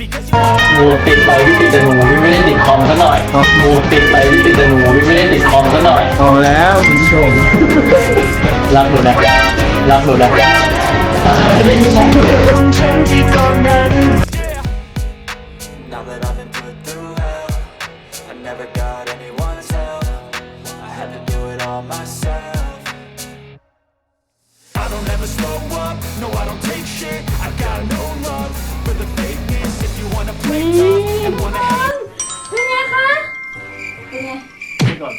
because you งูติดไปพี่ติดแต่หนูพี่ไม่ได้ติดคอมซะหน่อยงูติดไปพี่ติดแต่หนูพี่ไม่ได้ติดคอมซะหน่อยเอาแล้วคุณผู้ชมรักหนูนะรักหนูนะ Now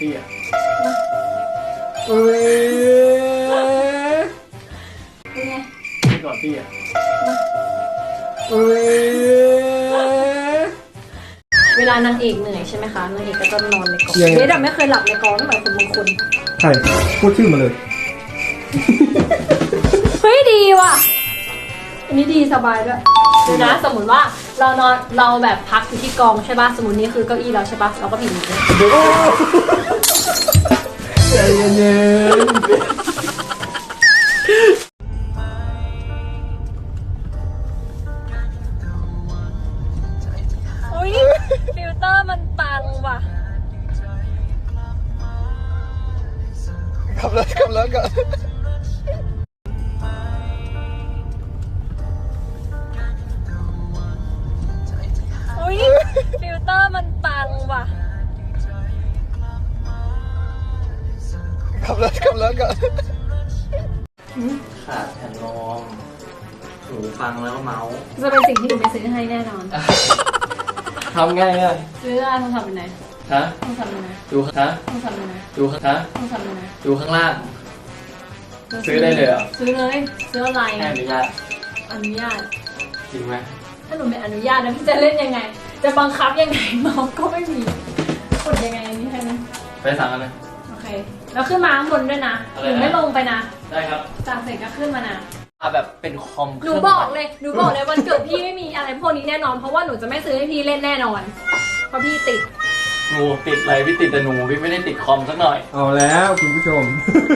พี่ก่อนพี่อะเอ้ยเป็นไงพี่ก่อนพี่อะเอ้ยเวลานางเอกเหนื่อยใช่ไหมคะนางเอกก็จะนอนในกองยังไง เบสอะไม่เคยหลับในกองตั้งแต่คนบางคนใครพูดชื่อมาเลย เฮ้ยดีว่ะอันนี้ดีสบายด้วย ดูนะ สมมติว่าเรานอนเราแบบพักอยู่ที่กองใช่ป่ะ สมมตินี่คือเก้าอี้เราใช่ป่ะ เราก็ผิดอย่างนี้ใจเย็นอุ้ยฟิลเตอร์มันปังว่ะ ๆขับรถขับรถก่อน ตอร์มันปังว่ะ ขับรถขับรถก่อนขาดแผ่นรองหูฟังแล้วเมาส์จะเป็นสิ่งที่หนูไม่ซื้อให้แน่นอน ทำไงอะซื้ออะไรโทรศัพท์ไปไหนฮะโทรศัพท์ไปไหนดูฮะโทรศัพท์ไปไหนดูฮะโทรศัพท์ไปไหนดูข้างล่าง ซื้อได้เลยเหรอซื้อเลยซื้ออะไรให้อนุญาตอนุญาตจริงไหมถ้าหนูไม่อนุญาตนะพี่จะเล่นยังไง จะบังคับยังไงเมาส์ก็ไม่มีกดยังไงอันนี่ให้นะไปสั่งกันเลย โอเค แล้วขึ้นมาข้างบนด้วยนะอะไรหนูนะไม่ลงไปนะได้ครับจากเสร็จก็ขึ้นมานะเอาแบบเป็นคอมหนูบอกเลยหนูบอกเลยวันเกิดพี่ไม่มีอะไรพวกนี้แน่นอน เพราะว่าหนูจะไม่ซื้อให้พี่เล่นแน่นอน เพราะพี่ติดงูติดอะไรพี่ติดแต่หนูพี่ไม่ได้ติดคอมซะหน่อย เอาแล้วคุณผู้ชม